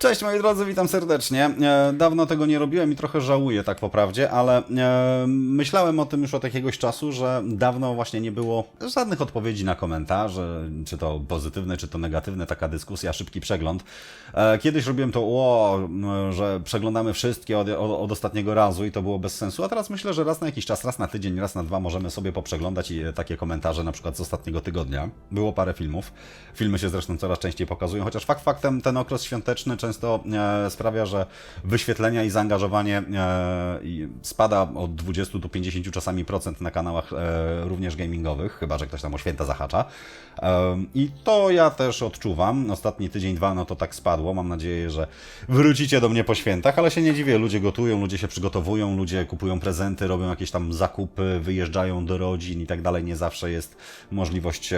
Cześć moi drodzy, witam serdecznie. E, Dawno tego nie robiłem i trochę żałuję tak po prawdzie, ale e, myślałem o tym już od jakiegoś czasu, że dawno właśnie nie było żadnych odpowiedzi na komentarze, czy to pozytywne, czy to negatywne, taka dyskusja, szybki przegląd. E, Kiedyś robiłem to, o, że przeglądamy wszystkie od, od, ostatniego razu i to było bez sensu, a teraz myślę, że raz na jakiś czas, raz na tydzień, raz na dwa możemy sobie poprzeglądać i takie komentarze na przykład z ostatniego tygodnia. Było parę filmów. Filmy się zresztą coraz częściej pokazują, chociaż fakt faktem ten okres świąteczny często e, sprawia, że wyświetlenia i zaangażowanie e, spada od 20 do 50 czasami procent na kanałach e, również gamingowych, chyba że ktoś tam o święta zahacza. I to ja też odczuwam. Ostatni tydzień, dwa, no to tak spadło. Mam nadzieję, że wrócicie do mnie po świętach, ale się nie dziwię. Ludzie gotują, ludzie się przygotowują, ludzie kupują prezenty, robią jakieś tam zakupy, wyjeżdżają do rodzin i tak dalej. Nie zawsze jest możliwość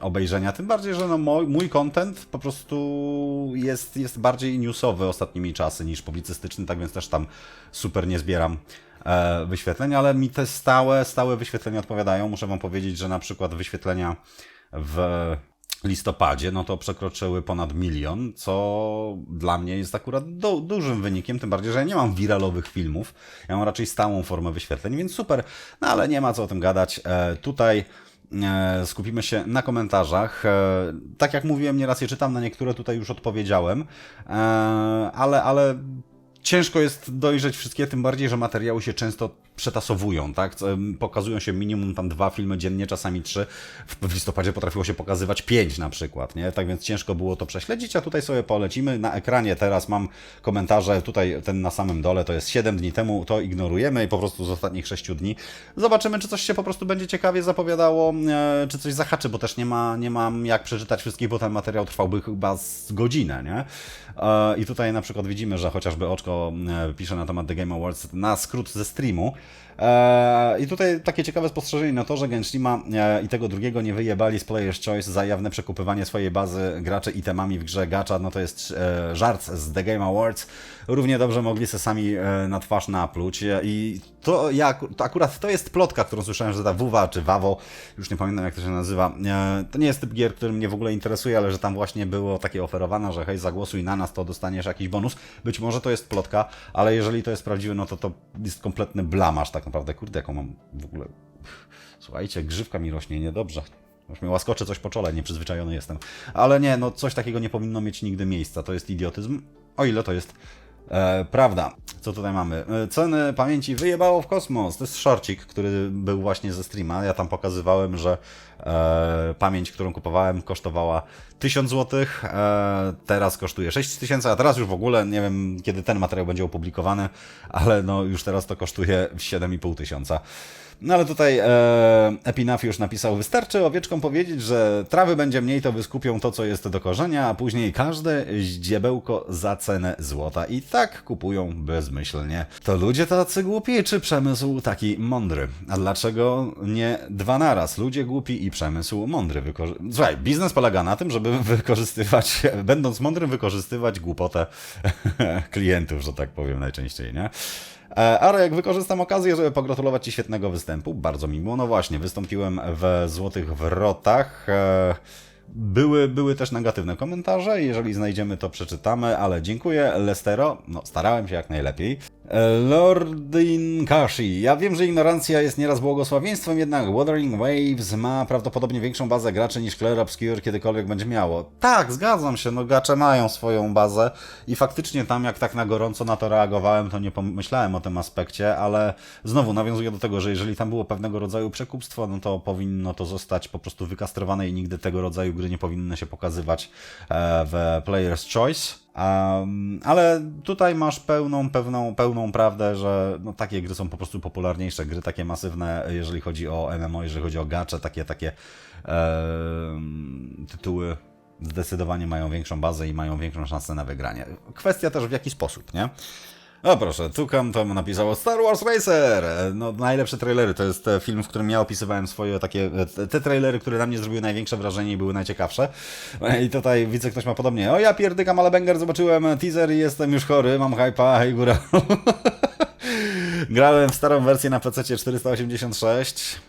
obejrzenia. Tym bardziej, że no, mój, mój content po prostu jest, jest bardziej newsowy ostatnimi czasy niż publicystyczny, tak więc też tam super nie zbieram e, wyświetleń, ale mi te stałe, stałe wyświetlenia odpowiadają. Muszę Wam powiedzieć, że na przykład wyświetlenia w listopadzie, no to przekroczyły ponad milion, co dla mnie jest akurat du dużym wynikiem, tym bardziej, że ja nie mam wiralowych filmów, ja mam raczej stałą formę wyświetleń, więc super, no ale nie ma co o tym gadać. E, tutaj skupimy się na komentarzach. E, tak jak mówiłem, nieraz je czytam, na niektóre tutaj już odpowiedziałem, e, ale, ale ciężko jest dojrzeć wszystkie, tym bardziej, że materiały się często przetasowują, tak? Pokazują się minimum tam dwa filmy dziennie, czasami trzy. W, w listopadzie potrafiło się pokazywać pięć na przykład, nie? Tak więc ciężko było to prześledzić, a tutaj sobie polecimy. Na ekranie teraz mam komentarze, tutaj ten na samym dole to jest 7 dni temu, to ignorujemy i po prostu z ostatnich 6 dni zobaczymy, czy coś się po prostu będzie ciekawie zapowiadało, e, czy coś zahaczy, bo też nie ma, nie mam jak przeczytać wszystkich, bo ten materiał trwałby chyba z godzinę, nie? E, I tutaj na przykład widzimy, że chociażby Oczko e, pisze na temat The Game Awards na skrót ze streamu. E, I tutaj takie ciekawe spostrzeżenie na to, że Genshima e, i tego drugiego nie wyjebali z Player's Choice za jawne przekupywanie swojej bazy graczy itemami w grze Gacha, no to jest żart z The Game Awards. Równie dobrze mogli se sami na twarz napluć i to, ja, to akurat to jest plotka, którą słyszałem, że ta WUWA czy WAWO, już nie pamiętam jak to się nazywa, e, to nie jest typ gier, który mnie w ogóle interesuje, ale że tam właśnie było takie oferowane, że hej, zagłosuj na nas, to dostaniesz jakiś bonus. Być może to jest plotka, ale jeżeli to jest prawdziwe, no to to jest kompletny blamasz tak naprawdę. Kurde, jaką mam w ogóle... Słuchajcie, grzywka mi rośnie, niedobrze. Już mi łaskocze coś po czole, nieprzyzwyczajony jestem. Ale nie, no coś takiego nie powinno mieć nigdy miejsca. To jest idiotyzm, o ile to jest e, prawda. Co tutaj mamy? E, ceny pamięci wyjebało w kosmos. To jest shortcik, który był właśnie ze streama. Ja tam pokazywałem, że e, pamięć, którą kupowałem, kosztowała 1000 zł. E, teraz kosztuje 6000, a teraz już w ogóle nie wiem, kiedy ten materiał będzie opublikowany, ale no już teraz to kosztuje 7500 tysiąca. No ale tutaj e, Epinafiusz napisał, wystarczy owieczkom powiedzieć, że trawy będzie mniej, to wyskupią to, co jest do korzenia, a później każde ździebełko za cenę złota. I tak kupują bezmyślnie. To ludzie tacy głupi, czy przemysł taki mądry? A dlaczego nie dwa naraz? Ludzie głupi i przemysł mądry. Wykorzy... Słuchaj, biznes polega na tym, żeby wykorzystywać, będąc mądrym, wykorzystywać głupotę klientów, że tak powiem najczęściej, nie? E, Arek, wykorzystam okazję, żeby pogratulować Ci świetnego występu. Bardzo mi miło. No właśnie, wystąpiłem w Złotych Wrotach. E, Były, były też negatywne komentarze. Jeżeli znajdziemy, to przeczytamy, ale dziękuję. Lestero, no starałem się jak najlepiej. Lordin Kashi. Ja wiem, że ignorancja jest nieraz błogosławieństwem, jednak Wuthering Waves ma prawdopodobnie większą bazę graczy niż Clair Obscure kiedykolwiek będzie miało. Tak, zgadzam się, no gracze mają swoją bazę i faktycznie tam jak tak na gorąco na to reagowałem, to nie pomyślałem o tym aspekcie, ale znowu nawiązuję do tego, że jeżeli tam było pewnego rodzaju przekupstwo, no to powinno to zostać po prostu wykastrowane i nigdy tego rodzaju gry nie powinny się pokazywać e, w Player's Choice. Um, ale tutaj masz pełną, pewną, pełną prawdę, że no, takie gry są po prostu popularniejsze. Gry takie masywne, jeżeli chodzi o MMO, jeżeli chodzi o gacze, takie, takie em, tytuły zdecydowanie mają większą bazę i mają większą szansę na wygranie. Kwestia też w jaki sposób, nie? O proszę, Tukam tam napisało Star Wars Racer! No najlepsze trailery, to jest e, film, w którym ja opisywałem swoje takie, e, te- trailery, które na mnie zrobiły największe wrażenie i były najciekawsze. E, I tutaj widzę, ktoś ma podobnie. O ja pierdykam, ale banger, zobaczyłem teaser i jestem już chory, mam hypa, hej góra. Grałem w starą wersję na PC 486.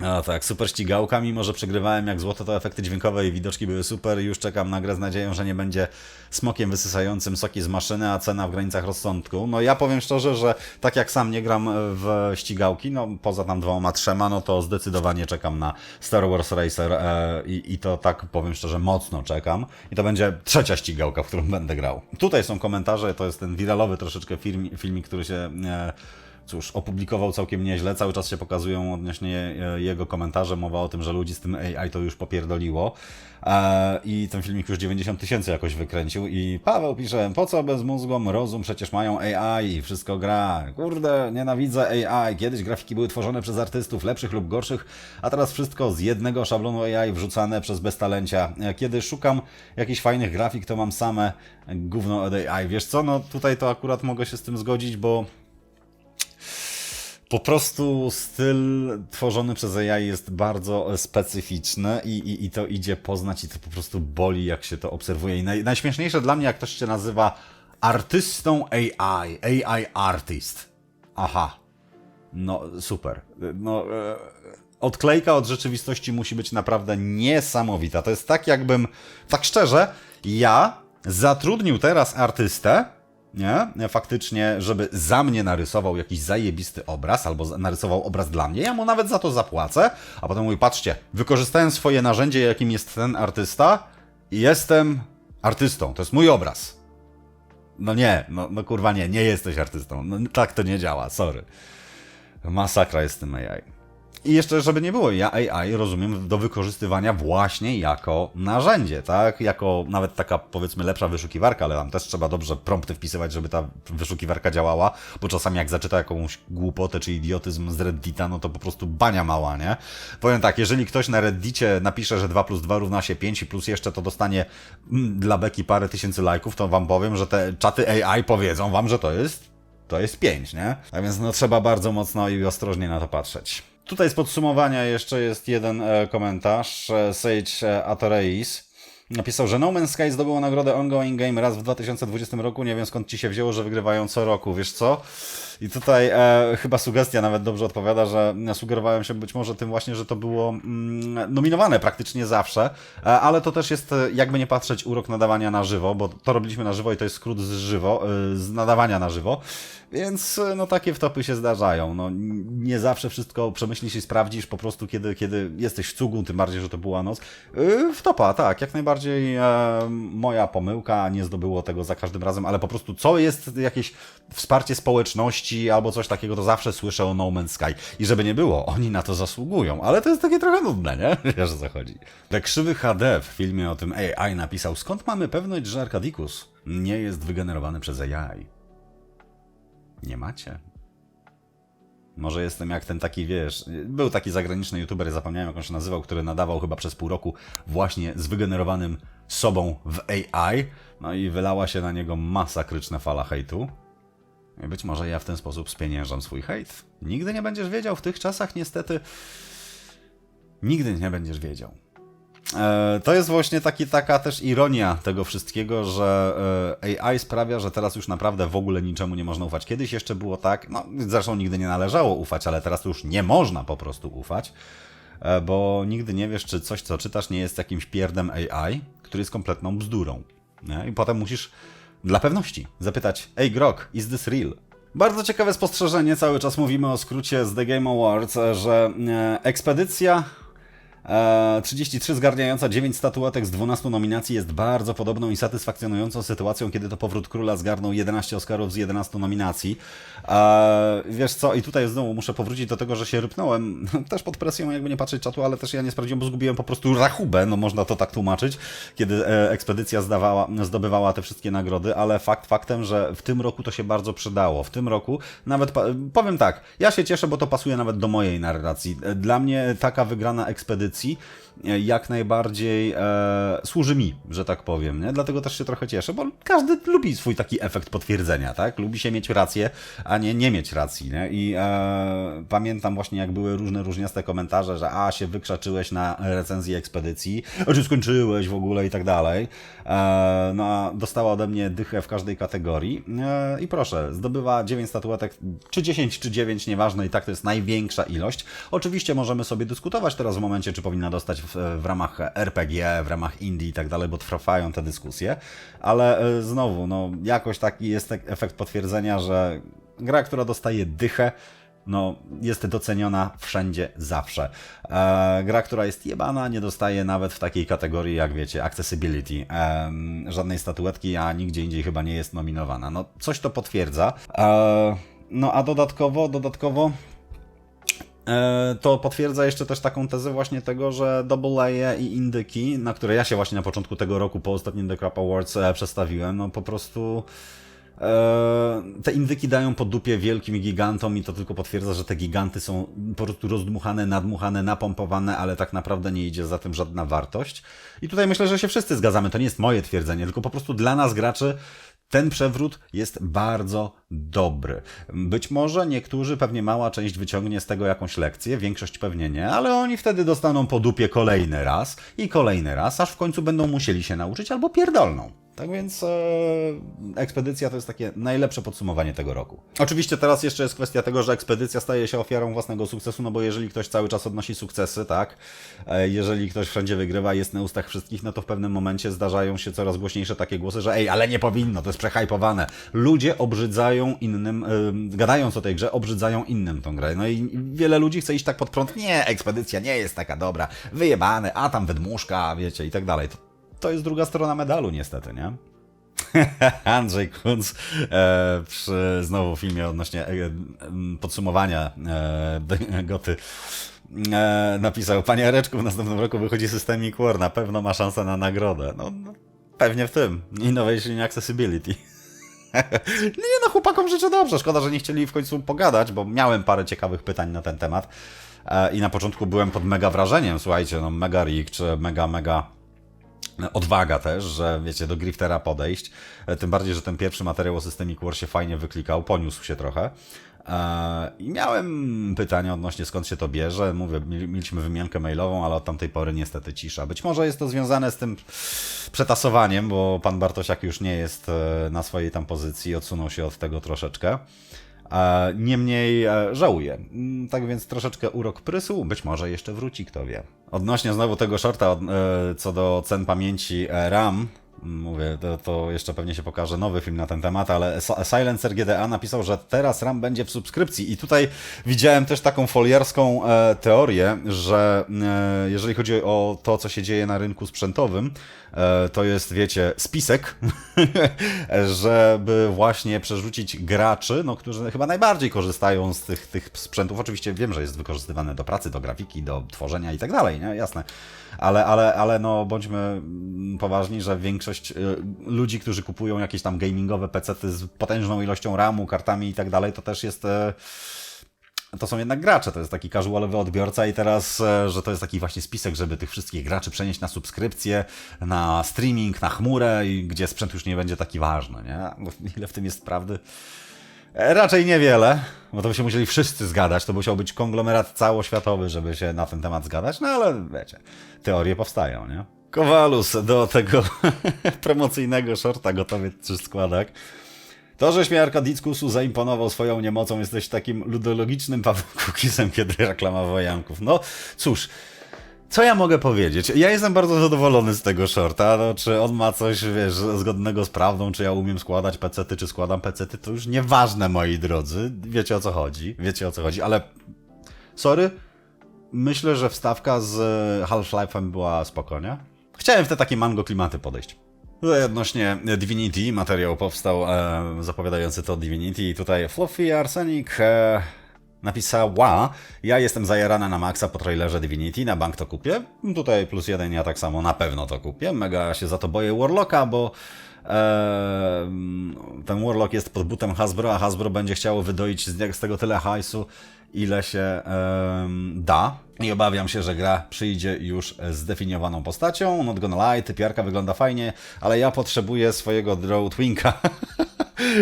A tak, super ścigałka, mimo że przegrywałem jak złoto, to efekty dźwiękowe i widoczki były super. Już czekam na grę z nadzieją, że nie będzie smokiem wysysającym soki z maszyny, a cena w granicach rozsądku. No ja powiem szczerze, że tak jak sam nie gram w ścigałki, no poza tam dwoma, trzema, no to zdecydowanie czekam na Star Wars Racer e, i, i to tak powiem szczerze, mocno czekam. I to będzie trzecia ścigałka, w którą będę grał. Tutaj są komentarze, to jest ten wiralowy troszeczkę film, filmik, który się... E, cóż, opublikował całkiem nieźle. Cały czas się pokazują odnośnie e, jego komentarze. Mowa o tym, że ludzi z tym AI to już popierdoliło. E, I ten filmik już 90 tysięcy jakoś wykręcił. I Paweł pisze, po co bez mózgom rozum? Przecież mają AI, wszystko gra. Kurde, nienawidzę AI. Kiedyś grafiki były tworzone przez artystów, lepszych lub gorszych, a teraz wszystko z jednego szablonu AI wrzucane przez beztalencia. E, kiedy szukam jakichś fajnych grafik, to mam same gówno od AI. Wiesz co, no tutaj to akurat mogę się z tym zgodzić, bo po prostu styl tworzony przez AI jest bardzo specyficzny i, i, i to idzie poznać i to po prostu boli, jak się to obserwuje. I naj, najśmieszniejsze dla mnie, jak ktoś się nazywa artystą AI, AI artist. Aha. No, super. No, e, odklejka od rzeczywistości musi być naprawdę niesamowita. To jest tak, jakbym, tak szczerze, ja zatrudnił teraz artystę, nie? Faktycznie, żeby za mnie narysował jakiś zajebisty obraz, albo narysował obraz dla mnie, ja mu nawet za to zapłacę, a potem mówi, patrzcie, wykorzystałem swoje narzędzie, jakim jest ten artysta i jestem artystą, to jest mój obraz. No nie, no, no kurwa nie, nie jesteś artystą, no tak to nie działa, sorry. Masakra jest tym AI. I jeszcze, żeby nie było, ja AI rozumiem do wykorzystywania właśnie jako narzędzie, tak? Jako nawet taka powiedzmy lepsza wyszukiwarka, ale tam też trzeba dobrze prompty wpisywać, żeby ta wyszukiwarka działała, bo czasami jak zaczyta jakąś głupotę czy idiotyzm z Reddita, no to po prostu bania mała, nie? Powiem tak, jeżeli ktoś na Reddicie napisze, że 2 plus 2 równa się 5 i plus jeszcze to dostanie mm, dla beki parę tysięcy lajków, to wam powiem, że te czaty AI powiedzą wam, że to jest to jest 5, nie? A więc no trzeba bardzo mocno i ostrożnie na to patrzeć. Tutaj z podsumowania jeszcze jest jeden e, komentarz. E, Sage e, Atoreis napisał, że No Man's Sky zdobyło nagrodę Ongoing Game raz w 2020 roku. Nie wiem skąd ci się wzięło, że wygrywają co roku. Wiesz co? I tutaj e, chyba sugestia nawet dobrze odpowiada, że sugerowałem się być może tym właśnie, że to było mm, nominowane praktycznie zawsze, e, ale to też jest, jakby nie patrzeć, urok nadawania na żywo, bo to robiliśmy na żywo i to jest skrót z żywo, e, z nadawania na żywo. Więc no takie wtopy się zdarzają. No, nie zawsze wszystko przemyślisz i sprawdzisz po prostu, kiedy, kiedy jesteś w cugu, tym bardziej, że to była noc. Yy, wtopa, tak, jak najbardziej e, moja pomyłka, nie zdobyło tego za każdym razem, ale po prostu co jest jakieś wsparcie społeczności albo coś takiego, to zawsze słyszę o No Man's Sky. I żeby nie było, oni na to zasługują, ale to jest takie trochę nudne, nie? Wiesz o co chodzi. Te krzywy HD w filmie o tym AI napisał, skąd mamy pewność, że Arkadikus nie jest wygenerowany przez AI? Nie macie. Może jestem jak ten taki, wiesz, był taki zagraniczny youtuber, zapomniałem jak on się nazywał, który nadawał chyba przez pół roku właśnie z wygenerowanym sobą w AI, no i wylała się na niego masakryczna fala hejtu. Być może ja w ten sposób spieniężam swój hejt. Nigdy nie będziesz wiedział w tych czasach, niestety. Nigdy nie będziesz wiedział. E, to jest właśnie taki, taka też ironia tego wszystkiego, że e, AI sprawia, że teraz już naprawdę w ogóle niczemu nie można ufać. Kiedyś jeszcze było tak, no zresztą nigdy nie należało ufać, ale teraz już nie można po prostu ufać, e, bo nigdy nie wiesz, czy coś, co czytasz, nie jest jakimś pierdem AI, który jest kompletną bzdurą. Nie? I potem musisz dla pewności zapytać, ej Grok, is this real? Bardzo ciekawe spostrzeżenie, cały czas mówimy o skrócie z The Game Awards, że ekspedycja 33 e, zgarniająca 9 statuetek z 12 nominacji jest bardzo podobną i satysfakcjonującą sytuacją, kiedy to Powrót Króla zgarnął 11 Oscarów z 11 nominacji. E, wiesz co, i tutaj znowu muszę powrócić do tego, że się rypnąłem, też pod presją, jakby nie patrzeć czatu, ale też ja nie sprawdziłem, bo zgubiłem po prostu rachubę, no można to tak tłumaczyć, kiedy e, ekspedycja zdawała, zdobywała te wszystkie nagrody, ale fakt faktem, że w tym roku to się bardzo przydało. W tym roku nawet, powiem tak, ja się cieszę, bo to pasuje nawet do mojej narracji. Dla mnie taka wygrana ekspedycja e, jak najbardziej e, służy mi, że tak powiem, nie? Dlatego też się trochę cieszę, bo każdy lubi swój taki efekt potwierdzenia, tak? Lubi się mieć rację, a nie nie mieć racji, nie? I e, pamiętam właśnie, jak były różne różniaste komentarze, że a, się wykrzaczyłeś na recenzji ekspedycji, czy skończyłeś w ogóle i tak dalej. E, no, a dostała ode mnie dychę w każdej kategorii e, i proszę, zdobywa 9 statuetek, czy 10, czy 9, nieważne, i tak to jest największa ilość. Oczywiście możemy sobie dyskutować teraz w momencie, czy powinna dostać w, ramach RPG, w ramach indie i tak dalej, bo trwają te dyskusje, ale e, znowu, no, jakoś taki jest efekt potwierdzenia, że gra, która dostaje dychę, no, jest doceniona wszędzie, zawsze. E, gra, która jest jebana, nie dostaje nawet w takiej kategorii, jak wiecie, accessibility. E, żadnej statuetki, a nigdzie indziej chyba nie jest nominowana. No, coś to potwierdza. E, no, a dodatkowo, dodatkowo to potwierdza jeszcze też taką tezę właśnie tego, że Double A i Indyki, na które ja się właśnie na początku tego roku po ostatnim The Crap Awards e, przestawiłem, no po prostu e, te indyki dają po dupie wielkim gigantom i to tylko potwierdza, że te giganty są po prostu rozdmuchane, nadmuchane, napompowane, ale tak naprawdę nie idzie za tym żadna wartość. I tutaj myślę, że się wszyscy zgadzamy. To nie jest moje twierdzenie, tylko po prostu dla nas graczy ten przewrót jest bardzo dobry. Być może niektórzy, pewnie mała część wyciągnie z tego jakąś lekcję, większość pewnie nie, ale oni wtedy dostaną po dupie kolejny raz i kolejny raz, aż w końcu będą musieli się nauczyć albo pierdolną. Tak więc e, ekspedycja to jest takie najlepsze podsumowanie tego roku. Oczywiście teraz jeszcze jest kwestia tego, że ekspedycja staje się ofiarą własnego sukcesu, no bo jeżeli ktoś cały czas odnosi sukcesy, tak, e, jeżeli ktoś wszędzie wygrywa, jest na ustach wszystkich, no to w pewnym momencie zdarzają się coraz głośniejsze takie głosy, że ej, ale nie powinno, to jest przehajpowane. Ludzie obrzydzają innym, e, gadając o tej grze, obrzydzają innym tą grę. No i wiele ludzi chce iść tak pod prąd, nie, ekspedycja nie jest taka dobra, wyjebane, a tam wydmuszka, wiecie, i tak dalej. To, to jest druga strona medalu, niestety, nie? Andrzej Kunz e, przy znowu filmie odnośnie e, podsumowania e, Goty e, napisał, Panie Areczku, w następnym roku wychodzi Systemic War, na pewno ma szansę na nagrodę. No, no pewnie w tym. Innovation Accessibility. nie no, chłopakom życzę dobrze. Szkoda, że nie chcieli w końcu pogadać, bo miałem parę ciekawych pytań na ten temat. E, I na początku byłem pod mega wrażeniem, słuchajcie, no mega rig, czy mega, mega odwaga też, że wiecie, do Griftera podejść. E, tym bardziej, że ten pierwszy materiał o Systemic War się fajnie wyklikał, poniósł się trochę. E, I miałem pytanie odnośnie skąd się to bierze. Mówię, mieliśmy wymiankę mailową, ale od tamtej pory niestety cisza. Być może jest to związane z tym przetasowaniem, bo pan Bartosiak już nie jest e, na swojej tam pozycji, odsunął się od tego troszeczkę. Niemniej żałuję. Mm, tak więc troszeczkę urok prysł, być może jeszcze wróci, kto wie. Odnośnie znowu tego shorta, co do cen pamięci RAM, Mówię, to, to, jeszcze pewnie się pokaże nowy film na ten temat, ale Silencer GDA napisał, że teraz RAM będzie w subskrypcji i tutaj widziałem też taką foliarską e, teorię, że e, jeżeli chodzi o to, co się dzieje na rynku sprzętowym, e, to jest, wiecie, spisek, żeby właśnie przerzucić graczy, no, którzy chyba najbardziej korzystają z tych, tych sprzętów. Oczywiście wiem, że jest wykorzystywane do pracy, do grafiki, do tworzenia i tak dalej, nie? Jasne. Ale, ale, ale no, bądźmy poważni, że większość y, ludzi, którzy kupują jakieś tam gamingowe pecety z potężną ilością RAMu, kartami i tak dalej, to też jest e, to są jednak gracze, to jest taki casualowy odbiorca i teraz, e, że to jest taki właśnie spisek, żeby tych wszystkich graczy przenieść na subskrypcję, na streaming, na chmurę, gdzie sprzęt już nie będzie taki ważny, nie? Ile w tym jest prawdy? Raczej niewiele, bo to by się musieli wszyscy zgadać, to musiał być konglomerat całoświatowy, żeby się na ten temat zgadać, no ale wiecie, teorie powstają, nie? Kowalus do tego promocyjnego shorta gotowy trzy składak. To, żeś mnie Arkadickusu zaimponował swoją niemocą, jesteś takim ludologicznym Pawłem Kukisem, kiedy reklama wojanków. No cóż, co ja mogę powiedzieć? Ja jestem bardzo zadowolony z tego shorta, no, czy on ma coś, wiesz, zgodnego z prawdą, czy ja umiem składać pecety, czy składam pecety, to już nieważne, moi drodzy. Wiecie o co chodzi, wiecie o co chodzi, ale sorry, myślę, że wstawka z Half-Life'em była spokojnie. Chciałem w te takie mango klimaty podejść. Tutaj odnośnie Divinity, materiał powstał e, zapowiadający to Divinity tutaj Fluffy Arsenic e, napisała ja jestem zajarana na maksa po trailerze Divinity, na bank to kupię. Tutaj plus jeden, ja tak samo na pewno to kupię. Mega się za to boję Warlocka, bo ten Warlock jest pod butem Hasbro, a Hasbro będzie chciało wydoić z, tego tyle hajsu, ile się da. I obawiam się, że gra przyjdzie już z zdefiniowaną postacią. Not gonna lie, typiarka wygląda fajnie, ale ja potrzebuję swojego Draw Twinka.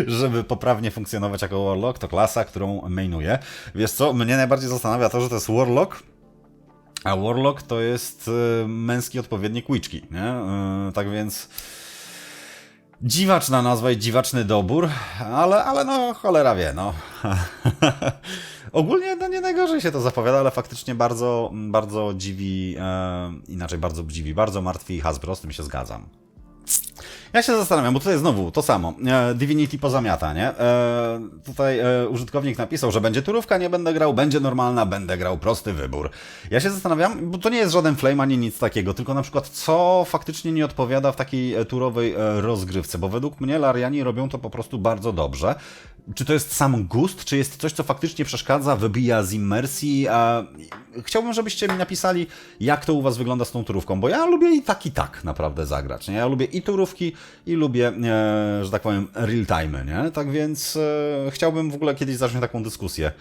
żeby poprawnie funkcjonować jako Warlock, to klasa, którą mainuję. Wiesz co, mnie najbardziej zastanawia to, że to jest Warlock, a Warlock to jest y, męski odpowiednik Witchki, nie? Y, tak więc dziwaczna nazwa i dziwaczny dobór, ale, ale no cholera wie, no. Ogólnie no nie najgorzej się to zapowiada, ale faktycznie bardzo, bardzo dziwi, e, inaczej bardzo dziwi, bardzo martwi Hasbro, z tym się zgadzam. Ja się zastanawiam, bo tutaj znowu to samo. E, Divinity pozamiata, nie? E, tutaj e, użytkownik napisał, że będzie turówka, nie będę grał, będzie normalna, będę grał, prosty wybór. Ja się zastanawiam, bo to nie jest żaden flame ani nic takiego, tylko na przykład co faktycznie nie odpowiada w takiej turowej rozgrywce, bo według mnie Lariani robią to po prostu bardzo dobrze. Czy to jest sam gust, czy jest coś, co faktycznie przeszkadza, wybija z immersji? A chciałbym, żebyście mi napisali, jak to u Was wygląda z tą turówką, bo ja lubię i tak, i tak naprawdę zagrać. Nie? Ja lubię i turówki, i lubię, e, że tak powiem, real time, nie? Tak więc e, chciałbym w ogóle kiedyś zacząć taką dyskusję.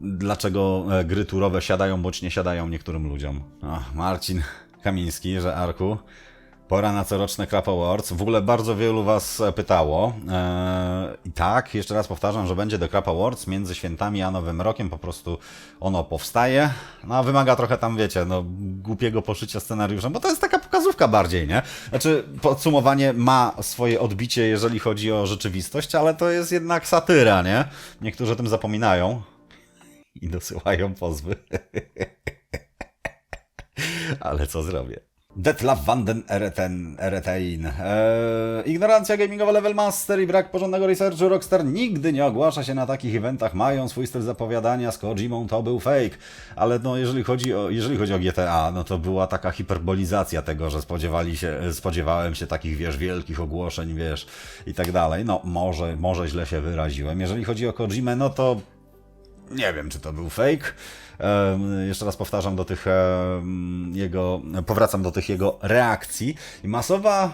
Dlaczego e, gry turowe siadają bądź nie siadają niektórym ludziom? Ach, Marcin Kamiński, że Arku. Pora na coroczne Crap Awards. W ogóle bardzo wielu Was e, pytało. Eee, I tak, jeszcze raz powtarzam, że będzie The Crap Awards między świętami a Nowym Rokiem. Po prostu ono powstaje. No, wymaga trochę tam, wiecie, no, głupiego poszycia scenariuszem, bo to jest taka pokazówka bardziej, nie? Znaczy, podsumowanie ma swoje odbicie, jeżeli chodzi o rzeczywistość, ale to jest jednak satyra, nie? Niektórzy o tym zapominają i dosyłają pozwy. ale co zrobię? Detlaf Vanden Ereten, Eretein. Eee, ignorancja gamingowa Level Master i brak porządnego researchu Rockstar nigdy nie ogłasza się na takich eventach. Mają swój styl zapowiadania, z Kojimą to był fake. Ale no, jeżeli chodzi, o, jeżeli chodzi o GTA, no to była taka hiperbolizacja tego, że spodziewali się, spodziewałem się takich, wiesz, wielkich ogłoszeń, wiesz, i tak dalej. No, może, może źle się wyraziłem. Jeżeli chodzi o Kojimę, no to nie wiem, czy to był fake. Jeszcze raz powtarzam do tych jego, powracam do tych jego reakcji. I masowa,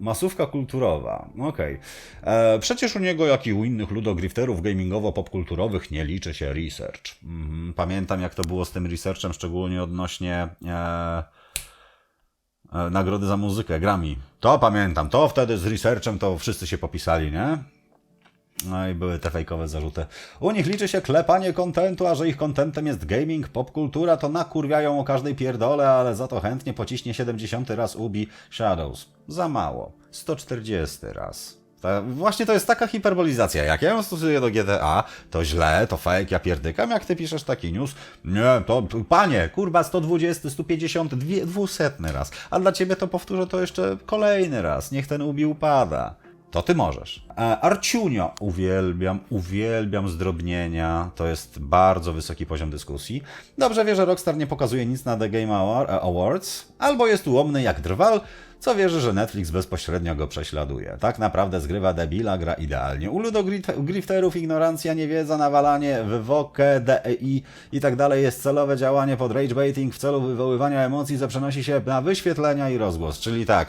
masówka kulturowa. Okej. Okay. Przecież u niego, jak i u innych ludogrifterów gamingowo-popkulturowych nie liczy się research. Mhm. Pamiętam, jak to było z tym researchem, szczególnie odnośnie e, e, nagrody za muzykę, Grammy. To pamiętam, to wtedy z researchem to wszyscy się popisali, nie? No i były te fejkowe zarzuty. U nich liczy się klepanie kontentu, a że ich kontentem jest gaming, popkultura, to nakurwiają o każdej pierdole, ale za to chętnie pociśnie 70 raz Ubi Shadows. Za mało. 140 raz. Ta, właśnie to jest taka hiperbolizacja. Jak ja ją stosuję do GTA, to źle, to fake, ja pierdykam. Jak ty piszesz taki news, nie, to panie, kurwa, 120, 150, 200 raz. A dla ciebie to powtórzę to jeszcze kolejny raz. Niech ten Ubi upada. To ty możesz. E, Arciunio. Uwielbiam, uwielbiam zdrobnienia. To jest bardzo wysoki poziom dyskusji. Dobrze wie, że Rockstar nie pokazuje nic na The Game Awards, albo jest ułomny jak drwal, co wierzy, że Netflix bezpośrednio go prześladuje. Tak naprawdę zgrywa debila, gra idealnie. U ludogrifterów ignorancja, niewiedza, nawalanie, wywokę, DEI i tak dalej jest celowe działanie pod ragebaiting w celu wywoływania emocji, co przenosi się na wyświetlenia i rozgłos. Czyli tak,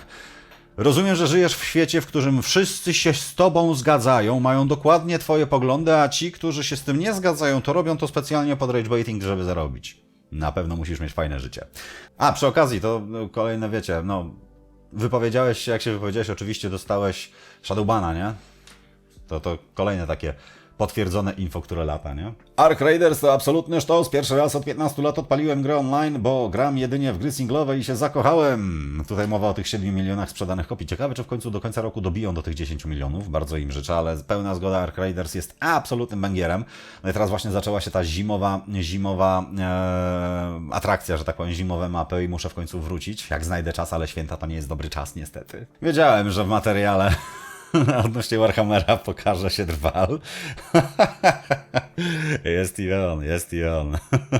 Rozumiem, że żyjesz w świecie, w którym wszyscy się z tobą zgadzają, mają dokładnie twoje poglądy, a ci, którzy się z tym nie zgadzają, to robią to specjalnie pod ragebaiting, żeby zarobić. Na pewno musisz mieć fajne życie. A, przy okazji, to no, kolejne, wiecie, no... Wypowiedziałeś się, jak się wypowiedziałeś, oczywiście dostałeś Shadowbana, nie? To, to kolejne takie potwierdzone info, które lata, nie? Ark Raiders to absolutny sztos. Pierwszy raz od 15 lat odpaliłem grę online, bo gram jedynie w gry singlowe i się zakochałem. Tutaj mowa o tych 7 milionach sprzedanych kopii. Ciekawe, czy w końcu do końca roku dobiją do tych 10 milionów. Bardzo im życzę, ale pełna zgoda Ark Raiders jest absolutnym bangierem. No i teraz właśnie zaczęła się ta zimowa, zimowa e, atrakcja, że tak powiem, zimowe mapy i muszę w końcu wrócić. Jak znajdę czas, ale święta to nie jest dobry czas niestety. Wiedziałem, że w materiale odnośnie Warhammera pokaże się drwal. jest i on, jest i on.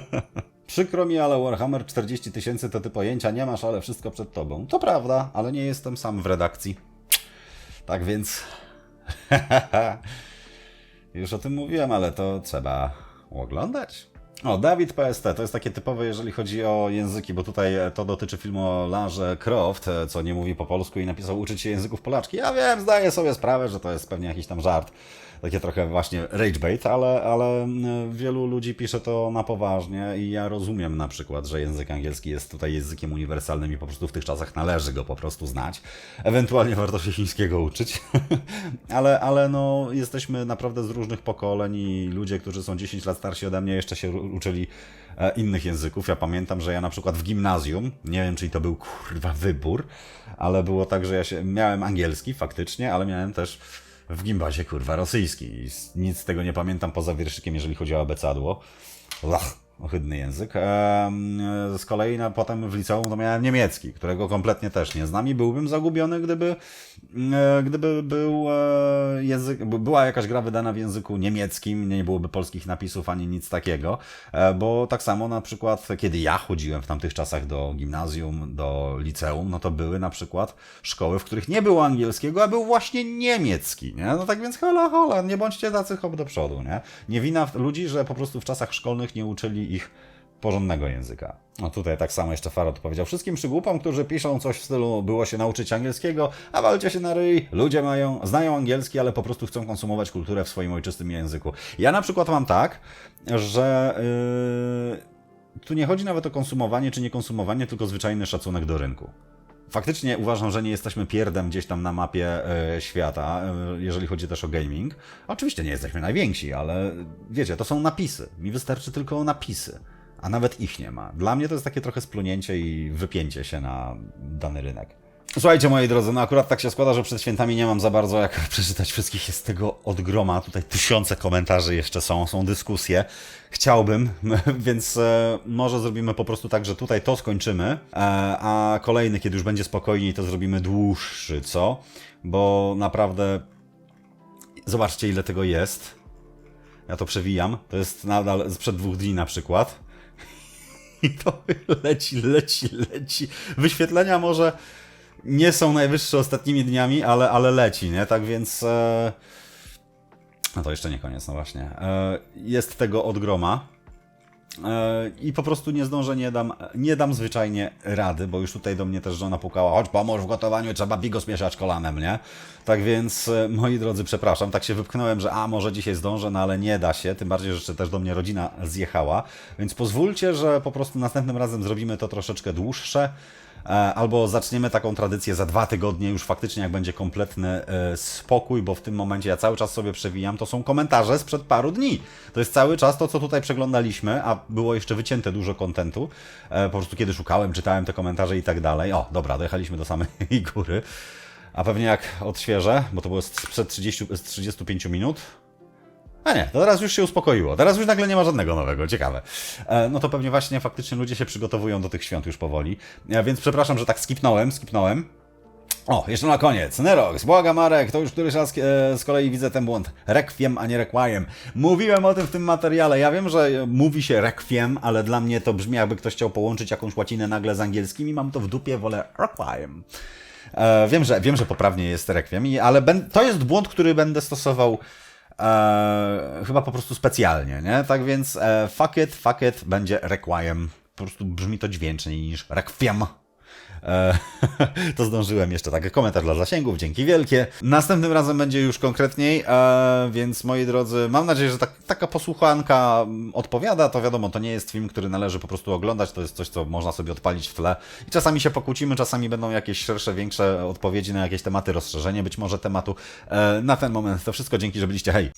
Przykro mi, ale Warhammer 40 tysięcy to ty pojęcia nie masz, ale wszystko przed tobą. To prawda, ale nie jestem sam w redakcji. Tak więc... Już o tym mówiłem, ale to trzeba oglądać. O, Dawid PST, to jest takie typowe, jeżeli chodzi o języki, bo tutaj e, to dotyczy filmu Larze Croft, e, co nie mówi po polsku i napisał uczyć się języków polaczki. Ja wiem, zdaję sobie sprawę, że to jest pewnie jakiś tam żart. Takie trochę właśnie rage bait, ale, ale wielu ludzi pisze to na poważnie i ja rozumiem na przykład, że język angielski jest tutaj językiem uniwersalnym i po prostu w tych czasach należy go po prostu znać. Ewentualnie warto się chińskiego uczyć, ale, ale no jesteśmy naprawdę z różnych pokoleń i ludzie, którzy są 10 lat starsi ode mnie jeszcze się uczyli e, innych języków. Ja pamiętam, że ja na przykład w gimnazjum, nie wiem, czy to był kurwa wybór, ale było tak, że ja się, miałem angielski faktycznie, ale miałem też w gimbazie kurwa rosyjski. Nic z tego nie pamiętam poza wierszykiem, jeżeli chodzi o abecadło. Lach, ohydny język. Em, z kolei na, potem w liceum to miałem niemiecki, którego kompletnie też nie znam i byłbym zagubiony, gdyby, e, gdyby był e, język, by- była jakaś gra wydana w języku niemieckim, nie byłoby polskich napisów ani nic takiego, e, bo tak samo na przykład, kiedy ja chodziłem w tamtych czasach do gimnazjum, do liceum, no to były na przykład szkoły, w których nie było angielskiego, a był właśnie niemiecki, nie? No tak więc hola, hola, nie bądźcie tacy hop do przodu, nie? Nie wina ludzi, że po prostu w czasach szkolnych nie uczyli ich porządnego języka. No tutaj tak samo jeszcze Farad powiedział wszystkim przygłupom, którzy piszą coś w stylu było się nauczyć angielskiego, a walcie się na ryj. Ludzie mają, znają angielski, ale po prostu chcą konsumować kulturę w swoim ojczystym języku. Ja na przykład mam tak, że yy, tu nie chodzi nawet o konsumowanie czy nie konsumowanie, tylko zwyczajny szacunek do rynku. Faktycznie uważam, że nie jesteśmy pierdem gdzieś tam na mapie e, świata, e, jeżeli chodzi też o gaming. Oczywiście nie jesteśmy najwięksi, ale wiecie, to są napisy. Mi wystarczy tylko napisy, a nawet ich nie ma. Dla mnie to jest takie trochę splunięcie i wypięcie się na dany rynek. Słuchajcie, moi drodzy, no akurat tak się składa, że przed świętami nie mam za bardzo jak przeczytać wszystkich. Jest tego od groma. Tutaj tysiące komentarzy jeszcze są, są dyskusje. Chciałbym, więc e, może zrobimy po prostu tak, że tutaj to skończymy, e, a kolejny, kiedy już będzie spokojniej, to zrobimy dłuższy, co? Bo naprawdę zobaczcie, ile tego jest. Ja to przewijam. To jest nadal sprzed dwóch dni na przykład. I to leci, leci, leci. Wyświetlenia może nie są najwyższe ostatnimi dniami, ale, ale leci, nie? Tak więc. E... No to jeszcze nie koniec, no właśnie. E... Jest tego od groma. E, I po prostu nie zdążę, nie dam, nie dam zwyczajnie rady, bo już tutaj do mnie też żona pukała, chodź pomóż w gotowaniu, trzeba bigos mieszać kolanem, nie? Tak więc, e, moi drodzy, przepraszam, tak się wypchnąłem, że a, może dzisiaj zdążę, no ale nie da się, tym bardziej, że jeszcze też do mnie rodzina zjechała, więc pozwólcie, że po prostu następnym razem zrobimy to troszeczkę dłuższe, Albo zaczniemy taką tradycję za dwa tygodnie, już faktycznie jak będzie kompletny e, spokój, bo w tym momencie ja cały czas sobie przewijam, to są komentarze sprzed paru dni. To jest cały czas to, co tutaj przeglądaliśmy, a było jeszcze wycięte dużo kontentu. E, Po prostu kiedy szukałem, czytałem te komentarze i tak dalej. O, dobra, dojechaliśmy do samej góry. A pewnie jak odświeżę, bo to było sprzed 30, z 35 minut, a nie, to teraz już się uspokoiło. Teraz już nagle nie ma żadnego nowego, ciekawe. E, no to pewnie właśnie faktycznie ludzie się przygotowują do tych świąt już powoli. E, więc przepraszam, że tak skipnąłem, skipnąłem. O, jeszcze na koniec. Nerox, błaga Marek, to już któryś raz e, z kolei widzę ten błąd. Requiem, a nie requiem. Mówiłem o tym w tym materiale. Ja wiem, że e, mówi się requiem, ale dla mnie to brzmi jakby ktoś chciał połączyć jakąś łacinę nagle z angielskim i mam to w dupie, wolę requiem. E, wiem, że, wiem, że poprawnie jest requiem, i- ale ben, to jest błąd, który będę stosował e, chyba po prostu specjalnie, nie? Tak więc e, fuck it, fuck it, będzie requiem. Po prostu brzmi to dźwięczniej niż requiem. E, to zdążyłem jeszcze tak. Komentarz dla zasięgów, dzięki wielkie. Następnym razem będzie już konkretniej, e, więc moi drodzy, mam nadzieję, że tak, taka posłuchanka odpowiada. To wiadomo, to nie jest film, który należy po prostu oglądać, to jest coś, co można sobie odpalić w tle. I czasami się pokłócimy, czasami będą jakieś szersze, większe odpowiedzi na jakieś tematy, rozszerzenie być może tematu. E, na ten moment to wszystko. Dzięki, że byliście. Hej!